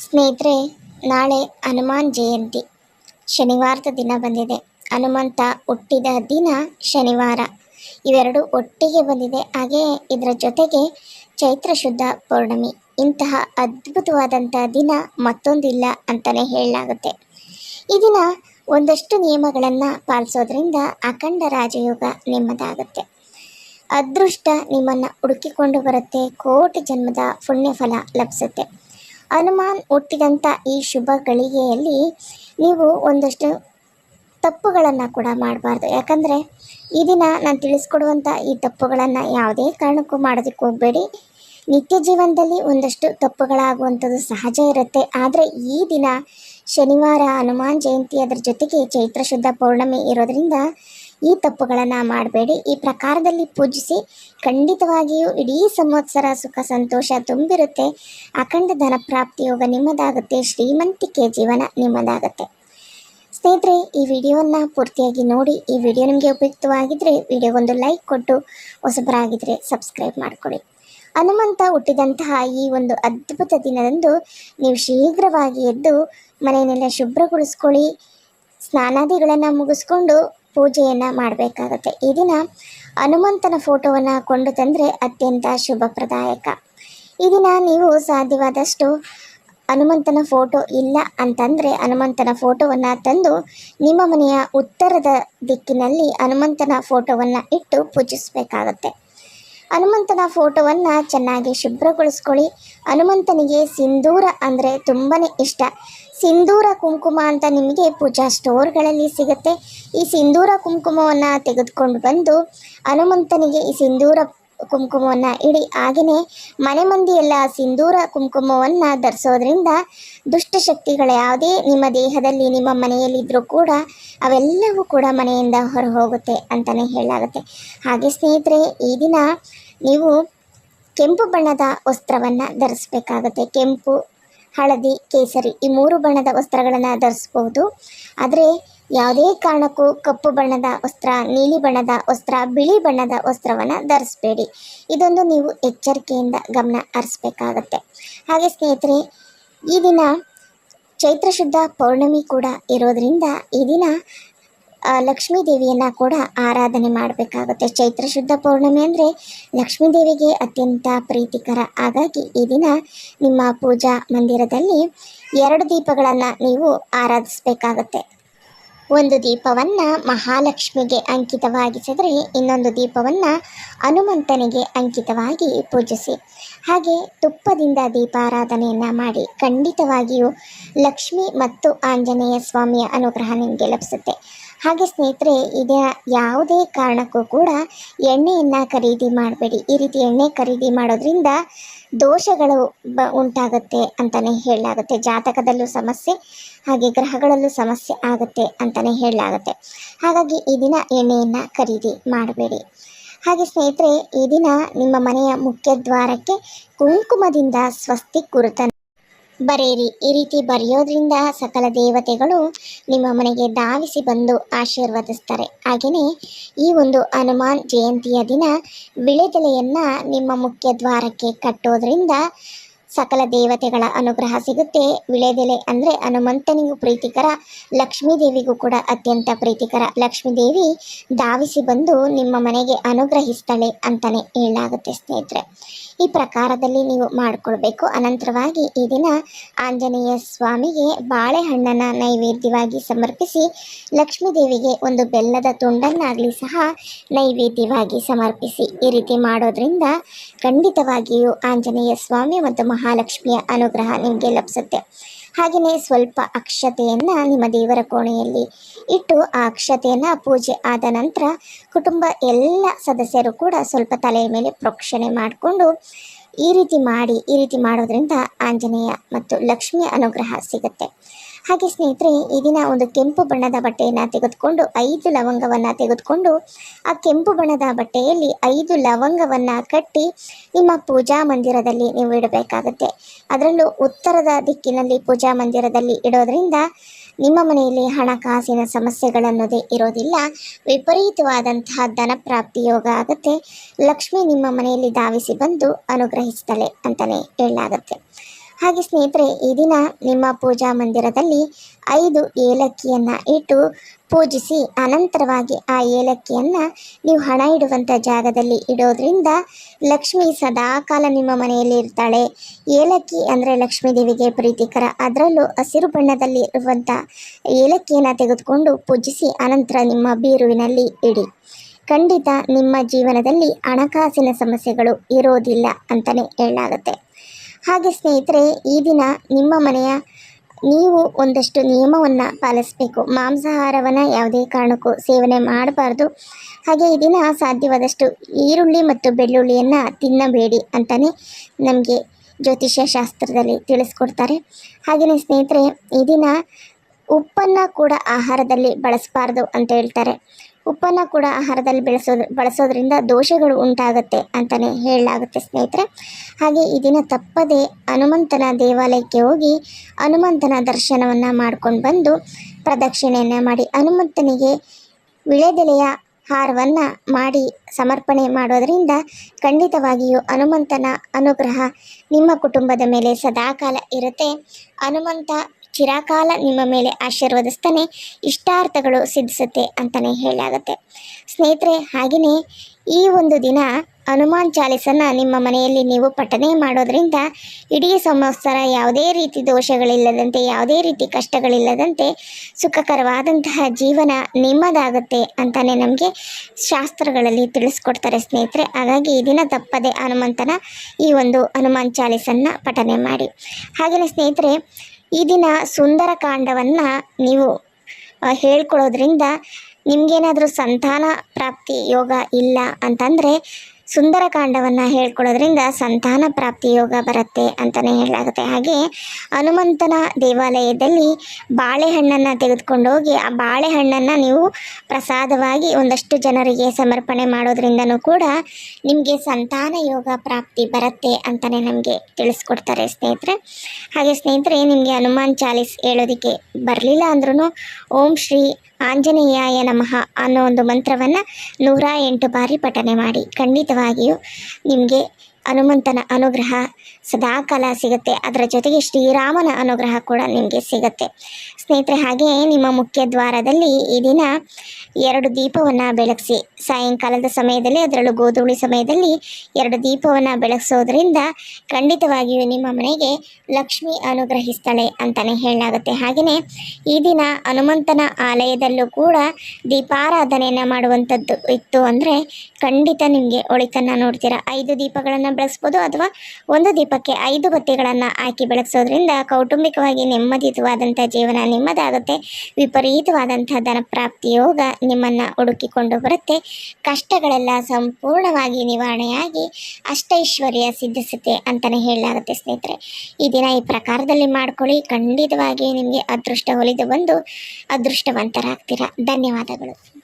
ಸ್ನೇಹಿತರೆ, ನಾಳೆ ಹನುಮಾನ್ ಜಯಂತಿ. ಶನಿವಾರದ ದಿನ ಬಂದಿದೆ. ಹನುಮಂತ ಹುಟ್ಟಿದ ದಿನ ಶನಿವಾರ. ಇವೆರಡು ಒಟ್ಟಿಗೆ ಬಂದಿದೆ. ಹಾಗೆ ಇದರ ಜೊತೆಗೆ ಚೈತ್ರ ಶುದ್ಧ ಪೌರ್ಣಮಿ. ಇಂತಹ ಅದ್ಭುತವಾದಂಥ ದಿನ ಮತ್ತೊಂದಿಲ್ಲ ಅಂತಲೇ ಹೇಳಲಾಗುತ್ತೆ. ಈ ದಿನ ಒಂದಷ್ಟು ನಿಯಮಗಳನ್ನು ಪಾಲಿಸೋದ್ರಿಂದ ಅಖಂಡ ರಾಜಯೋಗ ನಿಮ್ಮದಾಗುತ್ತೆ. ಅದೃಷ್ಟ ನಿಮ್ಮನ್ನು ಹುಡುಕಿಕೊಂಡು ಬರುತ್ತೆ. ಕೋಟಿ ಜನ್ಮದ ಪುಣ್ಯಫಲ ಲಭಿಸುತ್ತೆ. ಹನುಮಾನ್ ಹುಟ್ಟಿದಂಥ ಈ ಶುಭ ಗಳಿಗೆಯಲ್ಲಿ ನೀವು ಒಂದಷ್ಟು ತಪ್ಪುಗಳನ್ನು ಕೂಡ ಮಾಡಬಾರ್ದು. ಯಾಕಂದರೆ ಈ ದಿನ ನಾನು ತಿಳಿಸ್ಕೊಡುವಂಥ ಈ ತಪ್ಪುಗಳನ್ನು ಯಾವುದೇ ಕಾರಣಕ್ಕೂ ಮಾಡೋದಕ್ಕೆ ಹೋಗಬೇಡಿ. ನಿತ್ಯ ಜೀವನದಲ್ಲಿ ಒಂದಷ್ಟು ತಪ್ಪುಗಳಾಗುವಂಥದ್ದು ಸಹಜ ಇರುತ್ತೆ. ಆದರೆ ಈ ದಿನ ಶನಿವಾರ ಹನುಮಾನ್ ಜಯಂತಿ ಅದರ ಜೊತೆಗೆ ಚೈತ್ರ ಶುದ್ಧ ಪೌರ್ಣಮಿ ಇರೋದರಿಂದ ಈ ತಪ್ಪುಗಳನ್ನು ಮಾಡಬೇಡಿ. ಈ ಪ್ರಕಾರದಲ್ಲಿ ಪೂಜಿಸಿ ಖಂಡಿತವಾಗಿಯೂ ಇಡೀ ಸಂವತ್ಸರ ಸುಖ ಸಂತೋಷ ತುಂಬಿರುತ್ತೆ. ಅಖಂಡ ಧನ ಪ್ರಾಪ್ತಿ ಯೋಗ ನಿಮ್ಮದಾಗುತ್ತೆ. ಶ್ರೀಮಂತಿಕೆ ಜೀವನ ನಿಮ್ಮದಾಗುತ್ತೆ. ಸ್ನೇಹಿತರೆ, ಈ ವಿಡಿಯೋನ ಪೂರ್ತಿಯಾಗಿ ನೋಡಿ, ಈ ವಿಡಿಯೋ ನಿಮಗೆ ಉಪಯುಕ್ತವಾಗಿದ್ದರೆ ವಿಡಿಯೋಗೊಂದು ಲೈಕ್ ಕೊಟ್ಟು ಹೊಸಬರಾಗಿದ್ದರೆ ಸಬ್ಸ್ಕ್ರೈಬ್ ಮಾಡಿಕೊಡಿ. ಹನುಮಂತ ಹುಟ್ಟಿದಂತಹ ಈ ಒಂದು ಅದ್ಭುತ ದಿನದಂದು ನೀವು ಶೀಘ್ರವಾಗಿ ಎದ್ದು ಮನೆಯನ್ನೆಲ್ಲ ಶುಭ್ರಗೊಳಿಸ್ಕೊಳ್ಳಿ. ಸ್ನಾನಾದಿಗಳನ್ನು ಮುಗಿಸ್ಕೊಂಡು ಪೂಜೆಯನ್ನು ಮಾಡಬೇಕಾಗತ್ತೆ. ಈ ದಿನ ಹನುಮಂತನ ಫೋಟೋವನ್ನು ಕೊಂಡು ತಂದರೆ ಅತ್ಯಂತ ಶುಭಪ್ರದಾಯಕ. ಈ ದಿನ ನೀವು ಸಾಧ್ಯವಾದಷ್ಟು ಹನುಮಂತನ ಫೋಟೋ ಇಲ್ಲ ಅಂತಂದರೆ ಹನುಮಂತನ ಫೋಟೋವನ್ನು ತಂದು ನಿಮ್ಮ ಮನೆಯ ಉತ್ತರದ ದಿಕ್ಕಿನಲ್ಲಿ ಹನುಮಂತನ ಫೋಟೋವನ್ನು ಇಟ್ಟು ಪೂಜಿಸಬೇಕಾಗತ್ತೆ. ಹನುಮಂತನ ಫೋಟೋವನ್ನು ಚೆನ್ನಾಗಿ ಶುಭ್ರಗೊಳಿಸ್ಕೊಳ್ಳಿ. ಹನುಮಂತನಿಗೆ ಸಿಂಧೂರ ಅಂದರೆ ತುಂಬಾ ಇಷ್ಟ. ಸಿಂಧೂರ ಕುಂಕುಮ ಅಂತ ನಿಮಗೆ ಪೂಜಾ ಸ್ಟೋರ್ಗಳಲ್ಲಿ ಸಿಗುತ್ತೆ. ಈ ಸಿಂಧೂರ ಕುಂಕುಮವನ್ನು ತೆಗೆದುಕೊಂಡು ಬಂದು ಹನುಮಂತನಿಗೆ ಈ ಸಿಂಧೂರ ಕುಂಕುಮವನ್ನು ಇಡಿ. ಹಾಗೆಯೇ ಮನೆ ಮಂದಿಯೆಲ್ಲ ಸಿಂಧೂರ ಕುಂಕುಮವನ್ನು ಧರಿಸೋದ್ರಿಂದ ದುಷ್ಟಶಕ್ತಿಗಳ ಯಾವುದೇ ನಿಮ್ಮ ದೇಹದಲ್ಲಿ, ನಿಮ್ಮ ಮನೆಯಲ್ಲಿದ್ದರೂ ಕೂಡ ಅವೆಲ್ಲವೂ ಕೂಡ ಮನೆಯಿಂದ ಹೊರ ಹೋಗುತ್ತೆ ಅಂತಲೇ ಹೇಳಲಾಗುತ್ತೆ. ಹಾಗೆ ಸ್ನೇಹಿತರೆ, ಈ ದಿನ ನೀವು ಕೆಂಪು ಬಣ್ಣದ ವಸ್ತ್ರವನ್ನು ಧರಿಸ್ಬೇಕಾಗುತ್ತೆ. ಕೆಂಪು ಹಳದಿ, ಕೇಸರಿ ಈ ಮೂರು ಬಣ್ಣದ ವಸ್ತ್ರಗಳನ್ನು ಧರಿಸ್ಬೋದು ಆದರೆ ಯಾವುದೇ ಕಾರಣಕ್ಕೂ ಕಪ್ಪು ಬಣ್ಣದ ವಸ್ತ್ರ, ನೀಲಿ ಬಣ್ಣದ ವಸ್ತ್ರ, ಬಿಳಿ ಬಣ್ಣದ ವಸ್ತ್ರವನ್ನು ಧರಿಸಬೇಡಿ. ಇದೊಂದು ನೀವು ಎಚ್ಚರಿಕೆಯಿಂದ ಗಮನ ಹರಿಸ್ಬೇಕಾಗತ್ತೆ. ಹಾಗೆ ಸ್ನೇಹಿತರೆ, ಈ ದಿನ ಚೈತ್ರ ಶುದ್ಧ ಪೌರ್ಣಮಿ ಕೂಡ ಇರೋದರಿಂದ ಈ ದಿನ ಲಕ್ಷ್ಮೀ ದೇವಿಯನ್ನು ಕೂಡ ಆರಾಧನೆ ಮಾಡಬೇಕಾಗುತ್ತೆ. ಚೈತ್ರ ಶುದ್ಧ ಪೌರ್ಣಮಿ ಅಂದರೆ ಲಕ್ಷ್ಮೀ ದೇವಿಗೆ ಅತ್ಯಂತ ಪ್ರೀತಿಕರ. ಹಾಗಾಗಿ ಈ ದಿನ ನಿಮ್ಮ ಪೂಜಾ ಮಂದಿರದಲ್ಲಿ ಎರಡು ದೀಪಗಳನ್ನು ನೀವು ಆರಾಧಿಸಬೇಕಾಗತ್ತೆ. ಒಂದು ದೀಪವನ್ನು ಮಹಾಲಕ್ಷ್ಮಿಗೆ ಅಂಕಿತವಾಗಿಸಿದರೆ ಇನ್ನೊಂದು ದೀಪವನ್ನು ಹನುಮಂತನಿಗೆ ಅಂಕಿತವಾಗಿ ಪೂಜಿಸಿ. ಹಾಗೆ ತುಪ್ಪದಿಂದ ದೀಪಾರಾಧನೆಯನ್ನು ಮಾಡಿ ಖಂಡಿತವಾಗಿಯೂ ಲಕ್ಷ್ಮಿ ಮತ್ತು ಆಂಜನೇಯ ಸ್ವಾಮಿಯ ಅನುಗ್ರಹ ನಿಮಗೆ ಲಭಿಸುತ್ತೆ. ಹಾಗೆ ಸ್ನೇಹಿತರೆ, ಇದೇ ಯಾವುದೇ ಕಾರಣಕ್ಕೂ ಕೂಡ ಎಣ್ಣೆಯನ್ನು ಖರೀದಿ ಮಾಡಬೇಡಿ. ಈ ರೀತಿ ಎಣ್ಣೆ ಖರೀದಿ ಮಾಡೋದ್ರಿಂದ ದೋಷಗಳು ಬ ಉಂಟಾಗುತ್ತೆ ಅಂತಲೇ ಹೇಳಲಾಗುತ್ತೆ. ಜಾತಕದಲ್ಲೂ ಸಮಸ್ಯೆ, ಹಾಗೆ ಗ್ರಹಗಳಲ್ಲೂ ಸಮಸ್ಯೆ ಆಗುತ್ತೆ ಅಂತಲೇ ಹೇಳಲಾಗುತ್ತೆ. ಹಾಗಾಗಿ ಈ ದಿನ ಎಣ್ಣೆಯನ್ನು ಖರೀದಿ ಮಾಡಬೇಡಿ. ಹಾಗೆ ಸ್ನೇಹಿತರೆ, ಈ ದಿನ ನಿಮ್ಮ ಮನೆಯ ಮುಖ್ಯ ದ್ವಾರಕ್ಕೆ ಕುಂಕುಮದಿಂದ ಸ್ವಸ್ತಿ ಗುರುತನ್ನು ಬರೆಯಿರಿ. ಈ ರೀತಿ ಬರೆಯೋದ್ರಿಂದ ಸಕಲ ದೇವತೆಗಳು ನಿಮ್ಮ ಮನೆಗೆ ಧಾವಿಸಿ ಬಂದು ಆಶೀರ್ವದಿಸ್ತಾರೆ. ಹಾಗೆಯೇ ಈ ಒಂದು ಹನುಮಾನ್ ಜಯಂತಿಯ ದಿನ ಬಿಳೆದೆಲೆಯನ್ನು ನಿಮ್ಮ ಮುಖ್ಯ ದ್ವಾರಕ್ಕೆ ಕಟ್ಟೋದ್ರಿಂದ ಸಕಲ ದೇವತೆಗಳ ಅನುಗ್ರಹ ಸಿಗುತ್ತೆ. ವಿಳೆದೆಲೆ ಅಂದರೆ ಹನುಮಂತನಿಗೂ ಪ್ರೀತಿಕರ ಲಕ್ಷ್ಮೀ ದೇವಿಗೂ ಕೂಡ ಅತ್ಯಂತ ಪ್ರೀತಿಕರ ಲಕ್ಷ್ಮೀ ದೇವಿ ಧಾವಿಸಿ ಬಂದು ನಿಮ್ಮ ಮನೆಗೆ ಅನುಗ್ರಹಿಸ್ತಾಳೆ ಅಂತಲೇ ಹೇಳಲಾಗುತ್ತೆ ಸ್ನೇಹಿತರೆ. ಈ ಪ್ರಕಾರದಲ್ಲಿ ನೀವು ಮಾಡಿಕೊಳ್ಬೇಕು. ಅನಂತರವಾಗಿ ಈ ದಿನ ಆಂಜನೇಯ ಸ್ವಾಮಿಗೆ ಬಾಳೆಹಣ್ಣನ್ನು ನೈವೇದ್ಯವಾಗಿ ಸಮರ್ಪಿಸಿ ಲಕ್ಷ್ಮೀದೇವಿಗೆ ಒಂದು ಬೆಲ್ಲದ ತುಂಡನ್ನಾಗಲಿ ಸಹ ನೈವೇದ್ಯವಾಗಿ ಸಮರ್ಪಿಸಿ. ಈ ರೀತಿ ಮಾಡೋದ್ರಿಂದ ಖಂಡಿತವಾಗಿಯೂ ಆಂಜನೇಯ ಸ್ವಾಮಿ ಮತ್ತು ಮಹಾಲಕ್ಷ್ಮಿಯ ಅನುಗ್ರಹ ನಿಮಗೆ ಲಭಿಸುತ್ತೆ. ಹಾಗೆಯೇ ಸ್ವಲ್ಪ ಅಕ್ಷತೆಯನ್ನು ನಿಮ್ಮ ದೇವರ ಕೋಣೆಯಲ್ಲಿ ಇಟ್ಟು ಆ ಅಕ್ಷತೆಯನ್ನು ಪೂಜೆ ಆದ ನಂತರ ಕುಟುಂಬ ಎಲ್ಲ ಸದಸ್ಯರು ಕೂಡ ಸ್ವಲ್ಪ ತಲೆಯ ಮೇಲೆ ಪ್ರೋಕ್ಷಣೆ ಮಾಡಿಕೊಂಡು ಈ ರೀತಿ ಮಾಡಿ, ಈ ರೀತಿ ಮಾಡೋದ್ರಿಂದ ಆಂಜನೇಯ ಮತ್ತು ಲಕ್ಷ್ಮಿಯ ಅನುಗ್ರಹ ಸಿಗುತ್ತೆ. ಹಾಗೆ ಸ್ನೇಹಿತರೆ, ಈ ದಿನ ಒಂದು ಕೆಂಪು ಬಣ್ಣದ ಬಟ್ಟೆಯನ್ನು ತೆಗೆದುಕೊಂಡು, ಐದು ಲವಂಗವನ್ನು ತೆಗೆದುಕೊಂಡು, ಆ ಕೆಂಪು ಬಣ್ಣದ ಬಟ್ಟೆಯಲ್ಲಿ ಐದು ಲವಂಗವನ್ನು ಕಟ್ಟಿ ನಿಮ್ಮ ಪೂಜಾ ಮಂದಿರದಲ್ಲಿ ನೀವು ಇಡಬೇಕಾಗುತ್ತೆ. ಅದರಲ್ಲೂ ಉತ್ತರದ ದಿಕ್ಕಿನಲ್ಲಿ ಪೂಜಾ ಮಂದಿರದಲ್ಲಿ ಇಡೋದ್ರಿಂದ ನಿಮ್ಮ ಮನೆಯಲ್ಲಿ ಹಣಕಾಸಿನ ಸಮಸ್ಯೆಗಳನ್ನೋದೇ ಇರೋದಿಲ್ಲ. ವಿಪರೀತವಾದಂತಹ ಧನ ಪ್ರಾಪ್ತಿ ಯೋಗ ಆಗುತ್ತೆ. ಲಕ್ಷ್ಮಿ ನಿಮ್ಮ ಮನೆಯಲ್ಲಿ ಧಾವಿಸಿ ಬಂದು ಅನುಗ್ರಹಿಸ್ತಾಳೆ ಅಂತಲೇ ಹೇಳಲಾಗುತ್ತೆ. ಹಾಗೆ ಸ್ನೇಹಿತರೆ, ಈ ದಿನ ನಿಮ್ಮ ಪೂಜಾ ಮಂದಿರದಲ್ಲಿ ಐದು ಏಲಕ್ಕಿಯನ್ನು ಇಟ್ಟು ಪೂಜಿಸಿ, ಅನಂತರವಾಗಿ ಆ ಏಲಕ್ಕಿಯನ್ನು ನೀವು ಹಣ ಇಡುವಂಥ ಜಾಗದಲ್ಲಿ ಇಡೋದ್ರಿಂದ ಲಕ್ಷ್ಮಿ ಸದಾಕಾಲ ನಿಮ್ಮ ಮನೆಯಲ್ಲಿ ಇರ್ತಾಳೆ. ಏಲಕ್ಕಿ ಅಂದರೆ ಲಕ್ಷ್ಮೀ ದೇವಿಗೆ ಪ್ರೀತಿಕರ. ಅದರಲ್ಲೂ ಹಸಿರು ಬಣ್ಣದಲ್ಲಿ ಇರುವಂಥ ಏಲಕ್ಕಿಯನ್ನು ತೆಗೆದುಕೊಂಡು ಪೂಜಿಸಿ, ಅನಂತರ ನಿಮ್ಮ ಬೀರುವಿನಲ್ಲಿ ಇಡಿ. ಖಂಡಿತ ನಿಮ್ಮ ಜೀವನದಲ್ಲಿ ಹಣಕಾಸಿನ ಸಮಸ್ಯೆಗಳು ಇರೋದಿಲ್ಲ ಅಂತಲೇ ಹೇಳಲಾಗುತ್ತೆ. ಹಾಗೆ ಸ್ನೇಹಿತರೆ, ಈ ದಿನ ನಿಮ್ಮ ಮನೆಯ ನೀವು ಒಂದಷ್ಟು ನಿಯಮವನ್ನು ಪಾಲಿಸಬೇಕು. ಮಾಂಸಾಹಾರವನ್ನು ಯಾವುದೇ ಕಾರಣಕ್ಕೂ ಸೇವನೆ ಮಾಡಬಾರ್ದು. ಹಾಗೆ ಈ ದಿನ ಸಾಧ್ಯವಾದಷ್ಟು ಈರುಳ್ಳಿ ಮತ್ತು ಬೆಳ್ಳುಳ್ಳಿಯನ್ನು ತಿನ್ನಬೇಡಿ ಅಂತಲೇ ನಮಗೆ ಜ್ಯೋತಿಷ್ಯ ಶಾಸ್ತ್ರದಲ್ಲಿ ತಿಳಿಸ್ಕೊಡ್ತಾರೆ. ಹಾಗೆಯೇ ಸ್ನೇಹಿತರೆ, ಈ ದಿನ ಉಪ್ಪನ್ನು ಕೂಡ ಆಹಾರದಲ್ಲಿ ಬಳಸಬಾರ್ದು ಅಂತ ಹೇಳ್ತಾರೆ. ಉಪ್ಪನ್ನು ಕೂಡ ಆಹಾರದಲ್ಲಿ ಬೆಳೆಸೋದು, ಬಳಸೋದ್ರಿಂದ ದೋಷಗಳು ಉಂಟಾಗುತ್ತೆ ಅಂತಲೇ ಹೇಳಲಾಗುತ್ತೆ ಸ್ನೇಹಿತರೆ. ಹಾಗೆ ಈ ದಿನ ತಪ್ಪದೆ ಹನುಮಂತನ ದೇವಾಲಯಕ್ಕೆ ಹೋಗಿ ಹನುಮಂತನ ದರ್ಶನವನ್ನು ಮಾಡ್ಕೊಂಡು ಬಂದು ಪ್ರದಕ್ಷಿಣೆಯನ್ನು ಮಾಡಿ ಹನುಮಂತನಿಗೆ ವಿಳೆದೆಲೆಯ ಹಾರವನ್ನು ಮಾಡಿ ಸಮರ್ಪಣೆ ಮಾಡೋದರಿಂದ ಖಂಡಿತವಾಗಿಯೂ ಹನುಮಂತನ ಅನುಗ್ರಹ ನಿಮ್ಮ ಕುಟುಂಬದ ಮೇಲೆ ಸದಾಕಾಲ ಇರುತ್ತೆ. ಹನುಮಂತ ಚಿರಕಾಲ ನಿಮ್ಮ ಮೇಲೆ ಆಶೀರ್ವದಿಸ್ತಾನೆ, ಇಷ್ಟಾರ್ಥಗಳು ಸಿದ್ಧಿಸುತ್ತೆ ಅಂತಲೇ ಹೇಳಲಾಗುತ್ತೆ. ಸ್ನೇಹಿತರೆ, ಹಾಗೆಯೇ ಈ ಒಂದು ದಿನ ಹನುಮಾನ್ ಚಾಲಿಸನ್ನು ನಿಮ್ಮ ಮನೆಯಲ್ಲಿ ನೀವು ಪಠನೆ ಮಾಡೋದರಿಂದ ಇಡೀ ಸಂವತ್ಸರ ಯಾವುದೇ ರೀತಿ ದೋಷಗಳಿಲ್ಲದಂತೆ, ಯಾವುದೇ ರೀತಿ ಕಷ್ಟಗಳಿಲ್ಲದಂತೆ ಸುಖಕರವಾದಂತಹ ಜೀವನ ನಿಮ್ಮದಾಗುತ್ತೆ ಅಂತಲೇ ನಮಗೆ ಶಾಸ್ತ್ರಗಳಲ್ಲಿ ತಿಳಿಸ್ಕೊಡ್ತಾರೆ ಸ್ನೇಹಿತರೆ. ಹಾಗಾಗಿ ಈ ದಿನ ತಪ್ಪದೆ ಹನುಮಂತನ ಈ ಒಂದು ಹನುಮಾನ್ ಚಾಲಿಸನ್ನು ಪಠನೆ ಮಾಡಿ. ಹಾಗೆಯೇ ಸ್ನೇಹಿತರೆ ಈ ದಿನ ಸುಂದರ ಕಾಂಡವನ್ನು ನೀವು ಹೇಳ್ಕೊಳ್ಳೋದ್ರಿಂದ ನಿಮಗೇನಾದರೂ ಸಂತಾನ ಪ್ರಾಪ್ತಿ ಯೋಗ ಇಲ್ಲ ಅಂತಂದರೆ ಸುಂದರಕಾಂಡವನ್ನು ಹೇಳ್ಕೊಳ್ಳೋದ್ರಿಂದ ಸಂತಾನ ಪ್ರಾಪ್ತಿ ಯೋಗ ಬರುತ್ತೆ ಅಂತಲೇ ಹೇಳಲಾಗುತ್ತೆ. ಹಾಗೆ ಹನುಮಂತನ ದೇವಾಲಯದಲ್ಲಿ ಬಾಳೆಹಣ್ಣನ್ನು ತೆಗೆದುಕೊಂಡು ಹೋಗಿ ಆ ಬಾಳೆಹಣ್ಣನ್ನು ನೀವು ಪ್ರಸಾದವಾಗಿ ಒಂದಷ್ಟು ಜನರಿಗೆ ಸಮರ್ಪಣೆ ಮಾಡೋದ್ರಿಂದನೂ ಕೂಡ ನಿಮಗೆ ಸಂತಾನ ಯೋಗ ಪ್ರಾಪ್ತಿ ಬರುತ್ತೆ ಅಂತಲೇ ನಮಗೆ ತಿಳಿಸ್ಕೊಡ್ತಾರೆ ಸ್ನೇಹಿತರೆ. ಹಾಗೆ ಸ್ನೇಹಿತರೆ, ನಿಮಗೆ ಹನುಮಾನ್ ಚಾಲೀಸ್ ಹೇಳೋದಕ್ಕೆ ಬರಲಿಲ್ಲ ಅಂದ್ರೂ ಓಂ ಶ್ರೀ ಆಂಜನೇಯಾಯ ನಮಃ ಅನ್ನೋ ಒಂದು ಮಂತ್ರವನ್ನು ನೂರ ಎಂಟು ಬಾರಿ ಪಠನೆ ಮಾಡಿ. ಖಂಡಿತವಾಗಿಯೂ ನಿಮಗೆ ಹನುಮಂತನ ಅನುಗ್ರಹ ಸದಾಕಾಲ ಸಿಗುತ್ತೆ. ಅದರ ಜೊತೆಗೆ ಶ್ರೀರಾಮನ ಅನುಗ್ರಹ ಕೂಡ ನಿಮಗೆ ಸಿಗುತ್ತೆ. ಸ್ನೇಹಿತರೆ ಹಾಗೆ ನಿಮ್ಮ ಮುಖ್ಯ ದ್ವಾರದಲ್ಲಿ ಈ ದಿನ ಎರಡು ದೀಪವನ್ನು ಬೆಳಗಿಸಿ. ಸಾಯಂಕಾಲದ ಸಮಯದಲ್ಲಿ, ಅದರಲ್ಲೂ ಗೋಧೂಳಿ ಸಮಯದಲ್ಲಿ ಎರಡು ದೀಪವನ್ನು ಬೆಳಗಿಸೋದ್ರಿಂದ ಖಂಡಿತವಾಗಿಯೂ ನಿಮ್ಮ ಮನೆಗೆ ಲಕ್ಷ್ಮಿ ಅನುಗ್ರಹಿಸ್ತಾಳೆ ಅಂತಲೇ ಹೇಳಲಾಗುತ್ತೆ. ಹಾಗೆಯೇ ಈ ದಿನ ಹನುಮಂತನ ಆಲಯದಲ್ಲೂ ಕೂಡ ದೀಪಾರಾಧನೆಯನ್ನು ಮಾಡುವಂಥದ್ದು ಇತ್ತು ಅಂದರೆ ಖಂಡಿತ ನಿಮಗೆ ಒಳಿತನ್ನು ನೋಡ್ತೀರಾ. ಐದು ದೀಪಗಳನ್ನು ಬೆಳೆಸ್ಬೋದು ಅಥವಾ ಒಂದು ದೀಪಕ್ಕೆ ಐದು ಬತ್ತಿಗಳನ್ನ ಹಾಕಿ ಬೆಳಗಿಸೋದ್ರಿಂದ ಕೌಟುಂಬಿಕವಾಗಿ ನೆಮ್ಮದಿಯುತವಾದಂಥ ಜೀವನ ನಿಮ್ಮದಾಗುತ್ತೆ. ವಿಪರೀತವಾದಂಥ ಧನಪ್ರಾಪ್ತಿ ಯೋಗ ನಿಮ್ಮನ್ನ ಹುಡುಕಿಕೊಂಡು ಬರುತ್ತೆ. ಕಷ್ಟಗಳೆಲ್ಲ ಸಂಪೂರ್ಣವಾಗಿ ನಿವಾರಣೆಯಾಗಿ ಅಷ್ಟೈಶ್ವರ್ಯ ಸಿದ್ಧಿಸುತ್ತೆ ಅಂತಾನೆ ಹೇಳಲಾಗುತ್ತೆ ಸ್ನೇಹಿತರೆ. ಈ ದಿನ ಈ ಪ್ರಕಾರದಲ್ಲಿ ಮಾಡ್ಕೊಳ್ಳಿ. ಖಂಡಿತವಾಗಿ ನಿಮಗೆ ಅದೃಷ್ಟ ಒಲಿದು ಬಂದು ಅದೃಷ್ಟವಂತರಾಗ್ತೀರಾ. ಧನ್ಯವಾದಗಳು.